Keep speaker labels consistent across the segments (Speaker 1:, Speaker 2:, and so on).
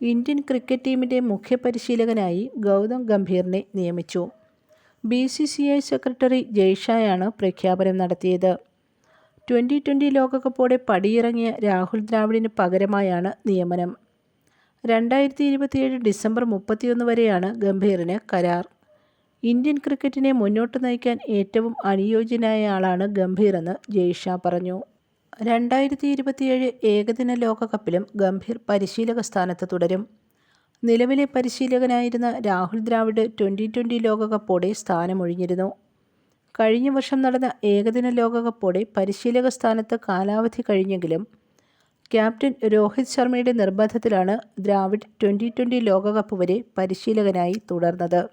Speaker 1: Indian cricket ടീമിന്റെ മുഖ്യ പരിശീലകനായി ഗൗതം ഗംഭീറിനെ നിയമിച്ചു. B C C I secretary ജയ്ഷായാണ് പ്രഖ്യാപനം നടത്തിയത്. ട്വന്റി ട്വന്റി ലോകകപ്പോടെ പടിയിറങ്ങിയ രാഹുൽ ദ്രാവിഡിന് പകരമായാണ് നിയമനം. രണ്ടായിരത്തി ഇരുപത്തിയേഴ് ഡിസംബർ മുപ്പത്തിയൊന്ന് വരെയാണ് ഗംഭീറിന് കരാർ. ഇന്ത്യൻ ക്രിക്കറ്റിനെ മുന്നോട്ട് നയിക്കാൻ ഏറ്റവും അനുയോജ്യനായ ആളാണ് ഗംഭീറെന്ന് ജയ്ഷാ പറഞ്ഞു. രണ്ടായിരത്തി ഇരുപത്തിയേഴ് ഏകദിന ലോകകപ്പിലും ഗംഭീർ പരിശീലക സ്ഥാനത്ത് തുടരും. നിലവിലെ പരിശീലകനായിരുന്ന രാഹുൽ ദ്രാവിഡ് ട്വന്റി ട്വന്റി ലോകകപ്പോടെ സ്ഥാനമൊഴിഞ്ഞിരുന്നു. കഴിഞ്ഞ വർഷം നടന്ന ഏകദിന ലോകകപ്പോടെ പരിശീലക സ്ഥാനത്ത് കാലാവധി കഴിഞ്ഞെങ്കിലും ക്യാപ്റ്റൻ രോഹിത് ശർമ്മയുടെ നിർബന്ധത്തിലാണ് ദ്രാവിഡ് ട്വന്റി ട്വന്റി ലോകകപ്പ് വരെ പരിശീലകനായി തുടർന്നത്.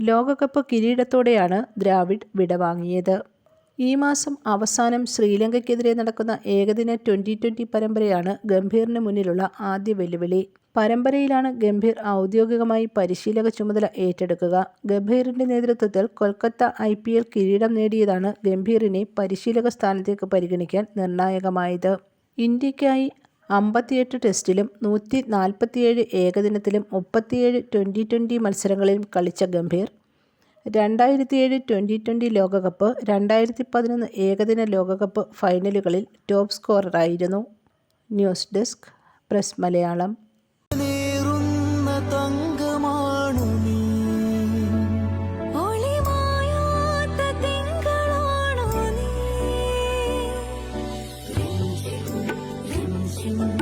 Speaker 1: ലോകകപ്പ് കിരീടത്തോടെയാണ് ദ്രാവിഡ് വിടവാങ്ങിയത്. ഈ മാസം അവസാനം ശ്രീലങ്കയ്ക്കെതിരെ നടക്കുന്ന ഏകദിന ട്വന്റി ട്വന്റി പരമ്പരയാണ് ഗംഭീറിന് മുന്നിലുള്ള ആദ്യ വെല്ലുവിളി. പരമ്പരയിലാണ് ഗംഭീർ ഔദ്യോഗികമായി പരിശീലക ചുമതല ഏറ്റെടുക്കുക. ഗംഭീറിന്റെ നേതൃത്വത്തിൽ കൊൽക്കത്ത ഐ പി എൽ കിരീടം നേടിയതാണ് ഗംഭീറിനെ പരിശീലക സ്ഥാനത്തേക്ക് പരിഗണിക്കാൻ നിർണായകമായത്. ഇന്ത്യക്കായി അമ്പത്തിയെട്ട് ടെസ്റ്റിലും നൂറ്റി നാൽപ്പത്തിയേഴ് ഏകദിനത്തിലും മുപ്പത്തിയേഴ് ട്വന്റി ട്വന്റി മത്സരങ്ങളിലും കളിച്ച ഗംഭീർ രണ്ടായിരത്തിയേഴ് ട്വന്റി ട്വന്റി ലോകകപ്പ് രണ്ടായിരത്തി പതിനൊന്ന് ഏകദിന ലോകകപ്പ് ഫൈനലുകളിൽ top സ്കോററായിരുന്നു. News desk press Malayalam.
Speaker 2: thank തങ്കമാണു